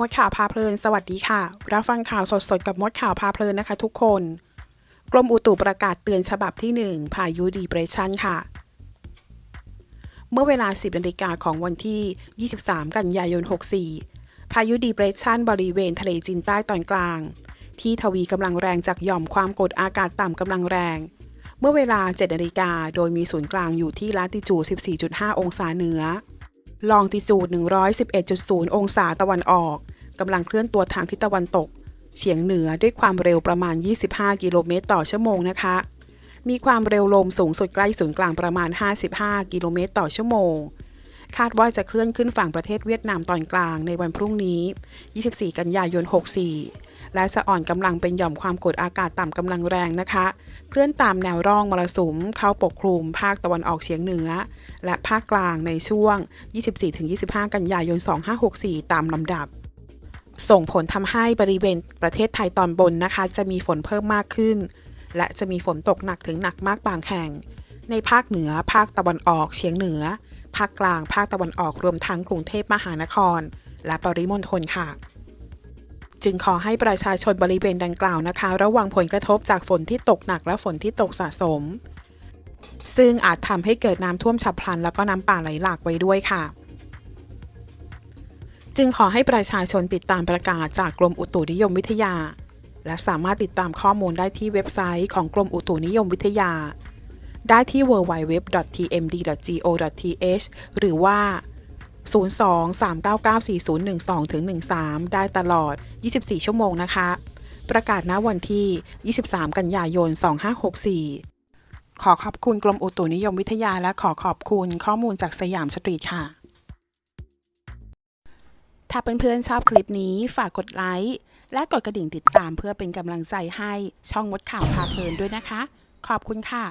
มดข่าวพาเพลิน สวัสดีค่ะ รับฟังข่าวสดๆ กับมดข่าวพาเพลินนะคะทุกคน กรมอุตุประกาศเตือนฉบับที่ 1 พายุดีเปรสชันค่ะ เมื่อเวลา 10นาฬิกาของวันที่ 23 กันยายน 64 พายุดีเปรสชันบริเวณทะเลจีนใต้ตอนกลาง ที่ทวีกำลังแรงจากหย่อมความกดอากาศต่ำกำลังแรง เมื่อเวลา 7นาฬิกาโดยมีศูนย์กลางอยู่ที่ลาติจูด14.5 องศาเหนือ ลองติจูด 111.0 องศาตะวันออก กำลังเคลื่อนตัวทางทิศตะวันตก เฉียงเหนือด้วยความเร็วประมาณ 25 กิโลเมตรต่อชั่วโมงนะคะ มีความเร็วลมสูงสุดใกล้ศูนย์กลางประมาณ 55 กิโลเมตรต่อชั่วโมง คาดว่าจะเคลื่อนขึ้นฝั่งประเทศเวียดนามตอนกลางในวันพรุ่งนี้ 24 กันยายน 64 และจะอ่อนกำลังเป็นหย่อมความกดอากาศต่ำกำลังแรงนะคะ เคลื่อนตามแนวร่องมรสุมเข้าปกคลุมภาคตะวันออกเฉียงเหนือ และภาคกลางในช่วง 24-25 กันยายน 2564 ตามลำดับส่งผลทำให้บริเวณประเทศไทยตอนบนนะคะ จะมีฝนเพิ่มมากขึ้น และจะมีฝนตกหนักถึงหนักมากบางแห่ง ในภาคเหนือ ภาคตะวันออกเฉียงเหนือ ภาคกลาง ภาคตะวันออกรวมทั้งกรุงเทพมหานคร และปริมณฑลค่ะ จึงขอให้ประชาชนบริเวณดังกล่าวนะคะ ระวังผลกระทบจากฝนที่ตกหนักและฝนที่ตกสะสม ซึ่งอาจทำให้เกิดน้ำท่วมฉับพลัน แล้วก็น้ำป่าไหลหลากไว้ด้วยค่ะ จึงขอให้ประชาชนติดตามประกาศจากกรมอุตุนิยมวิทยา และสามารถติดตามข้อมูลได้ที่เว็บไซต์ของกรมอุตุนิยมวิทยา ได้ที่ www.tmd.go.th หรือว่า 02-399-4012-13 ได้ตลอด 24 ชั่วโมงนะคะ ประกาศณวันที่ 23 กันยายน 2564 ขอขอบคุณกรมอุตุนิยมวิทยาและขอขอบคุณข้อมูลจากสยามสตรีทค่ะ ถ้าเพื่อนๆชอบคลิปนี้ฝากกดไลค์และกดกระดิ่งติดตามเพื่อเป็นกำลังใจให้ช่องมดข่าวพาเพลินด้วยนะคะ ขอบคุณค่ะ